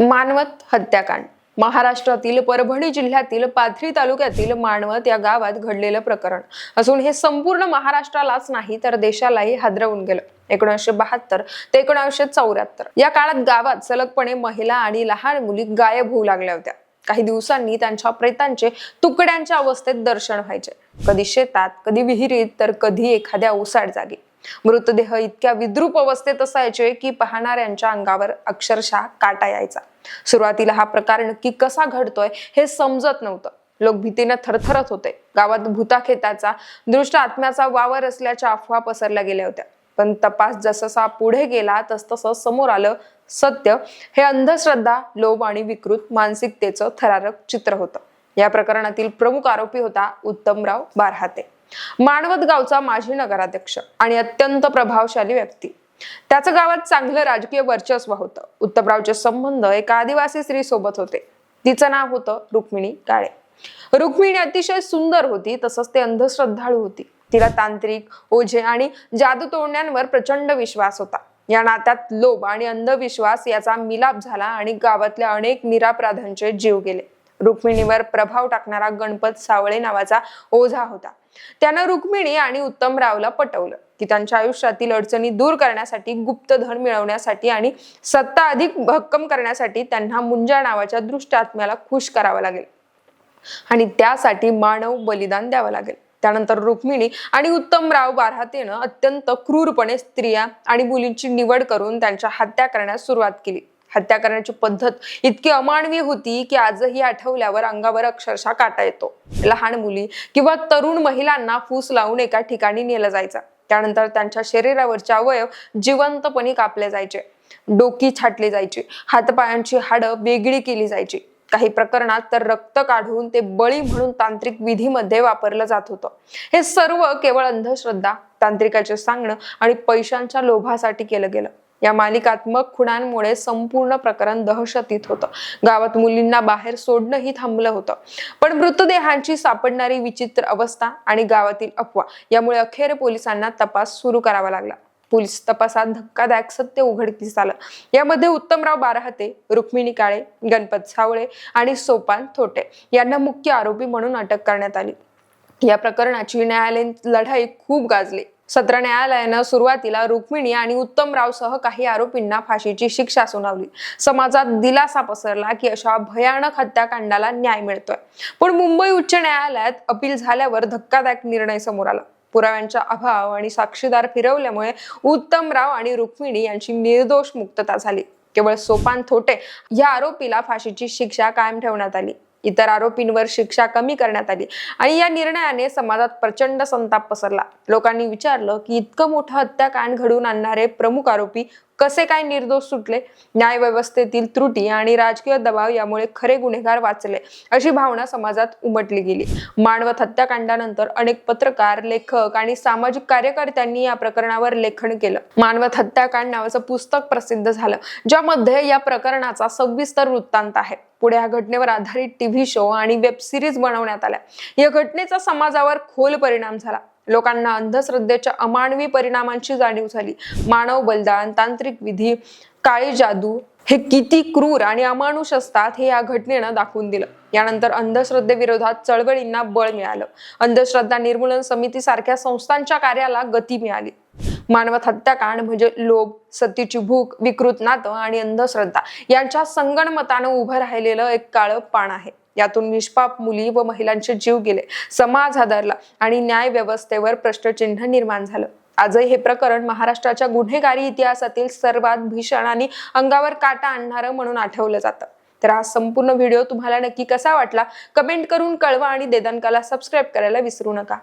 मानवत हत्याकांड. महाराष्ट्रातील परभणी जिल्ह्यातील पाथरी तालुक्यातील मानवत या गावात घडलेलं प्रकरण. असून हे संपूर्ण महाराष्ट्रालाच नाही तर देशालाही हादरवून गेलं. एकोणीसशे बहात्तर ते एकोणीसशे चौऱ्याहत्तर. या काळात गावात सलगपणे महिला आणि लहान मुली गायब होऊ लागल्या होत्या. काही दिवसांनी त्यांच्या प्रेतांचे तुकड्यांच्या अवस्थेत दर्शन व्हायचे. कधी शेतात कधी विहिरीत तर कधी एखाद्या ओसाड जागी. मृतदेह इतक्या विद्रूप अवस्थेत असायचे की पाहणाऱ्यांच्या अंगावर अक्षरशः काटा यायचा. सुरुवातीला हा प्रकार नक्की कसा घडतोय हे समजत नव्हतं. लोक भीतीने थरथरत होते. गावात भूताखेताचा दृष्ट आत्म्याचा वावर असल्याच्या अफवा पसरल्या गेल्या होत्या. पण तपास जससा पुढे गेला तसतसं समोर आलं सत्य हे अंधश्रद्धा लोभ आणि विकृत मानसिकतेचं थरारक चित्र होतं. या प्रकरणातील प्रमुख आरोपी होता उत्तमराव बारहाते. मानवत गावचा माजी नगराध्यक्ष आणि अत्यंत प्रभावशाली व्यक्ती. त्याचं गावात चांगलं राजकीय वर्चस्व होतं. उत्तमरावचे संबंध एका आदिवासी स्त्री सोबत होते. तिचं नाव होतं रुक्मिणी काळे. रुक्मिणी अतिशय सुंदर होती तसंच ते अंधश्रद्धाळू होती. तिला तांत्रिक ओझे आणि जादू तोडण्यांवर प्रचंड विश्वास होता. या नात्यात लोभ आणि अंधविश्वास याचा मिलाप झाला आणि गावातल्या अनेक निरापराधांचे जीव गेले. रुक्मिणीवर प्रभाव टाकणारा गणपत सावळे नावाचा ओझा होता. त्यानं रुक्मिणी आणि उत्तमरावला पटवलं की त्यांच्या आयुष्यातील अडचणी दूर करण्यासाठी गुप्त धन मिळवण्यासाठी आणि सत्ता अधिक भक्कम करण्यासाठी त्यांना मुंजा नावाच्या दृष्ट आत्म्याला खुश करावं लागेल. आणि त्यासाठी मानव बलिदान द्यावं लागेल. त्यानंतर रुक्मिणी आणि उत्तमराव बारहातेनं अत्यंत क्रूरपणे स्त्रिया आणि मुलींची निवड करून त्यांच्या हत्या करण्यास सुरुवात केली. हत्या करण्याची पद्धत इतकी अमानवी होती की आजही आठवल्यावर अंगावर अक्षरशः काटा येतो. लहान मुली किंवा तरुण महिलांना फूस लावून एका ठिकाणी नेलं जायचं. त्यानंतर त्यांच्या शरीरावरचे अवयव जिवंतपणे कापले जायचे. डोकी छाटली जायची. हातपायांची हाडं वेगळी केली जायची. काही प्रकरणात तर रक्त काढून ते बळी म्हणून तांत्रिक विधीमध्ये वापरलं जात होतं. हे सर्व केवळ अंधश्रद्धा तांत्रिकाचे सांगणं आणि पैशांच्या लोभासाठी केलं गेलं. या मालिकात्मक खुणांमुळे संपूर्ण प्रकरण दहशतीत होतं. गावात मुलींना बाहेर सोडणंही थांबलं होतं. पण मृतदेहांची सापडणारी विचित्र अवस्था आणि गावातील अफवा यामुळे अखेर पोलिसांना तपास सुरू करावा लागला. पोलीस तपासात धक्कादायक सत्य उघडकीस आलं. यामध्ये उत्तमराव बाराहते रुक्मिणी काळे गणपत सावळे आणि सोपान थोटे यांना मुख्य आरोपी म्हणून अटक करण्यात आली. या प्रकरणाची न्यायालयीन लढाई खूप गाजली. सत्र न्यायालयानं सुरुवातीला रुक्मिणी आणि उत्तमरावसह काही आरोपींना फाशीची शिक्षा सुनावली. समाजात दिलासा पसरला की अशा भयानक हत्याकांडाला न्याय मिळतोय. पण मुंबई उच्च न्यायालयात अपील झाल्यावर धक्कादायक निर्णय समोर आला. पुराव्यांचा अभाव आणि साक्षीदार फिरवल्यामुळे उत्तमराव आणि रुक्मिणी यांची निर्दोष मुक्तता झाली. केवळ सोपान थोटे या आरोपीला फाशीची शिक्षा कायम ठेवण्यात आली. इतर आरोपींवर शिक्षा कमी करण्यात आली. आणि या निर्णयाने समाजात प्रचंड संताप पसरला. लोकांनी विचारलं की इतकं मोठं हत्याकांड घडवून आणणारे प्रमुख आरोपी कसे काय निर्दोष सुटले? न्यायव्यवस्थेतील त्रुटी आणि राजकीय दबाव यामुळे खरे गुन्हेगार वाचले अशी भावना समाजात उमटली गेली. मानवत हत्याकांडानंतर अनेक पत्रकार लेखक आणि सामाजिक कार्यकर्त्यांनी या प्रकरणावर लेखन केलं. मानवत हत्याकांड नावाचं पुस्तक प्रसिद्ध झालं ज्यामध्ये या प्रकरणाचा सविस्तर वृत्तांत आहे. पुढे या घटनेवर आधारित टीव्ही शो आणि वेब सिरीज बनवण्यात आल्या. या घटनेचा समाजावर खोल परिणाम झाला. लोकांना अंधश्रद्धेच्या अमानवी परिणामांची जाणीव झाली. मानव बलिदान तांत्रिक विधी काळी जादू हे किती क्रूर आणि अमानुष असतात हे या घटनेनं दाखवून दिलं. यानंतर अंधश्रद्धेविरोधात चळवळींना बळ मिळालं. अंधश्रद्धा निर्मूलन समिती सारख्या संस्थांच्या कार्याला गती मिळाली. मानवत हत्याकांड म्हणजे लोभ सतीची भूक विकृत नातं आणि अंधश्रद्धा यांच्या संगणमतानं उभं राहिलेलं एक काळं पान आहे. यातून निष्पाप मुली व महिलांचे जीव गेले समाज हादरला आणि न्याय व्यवस्थेवर प्रश्नचिन्ह निर्माण झालं. आजही हे प्रकरण महाराष्ट्राच्या गुन्हेगारी इतिहासातील सर्वात भीषण आणि अंगावर काटा आणणारं म्हणून आठवलं जातं. तर हा संपूर्ण व्हिडिओ तुम्हाला नक्की कसा वाटला? कमेंट करून कळवा आणि देदानकाला सबस्क्राईब करायला विसरू नका.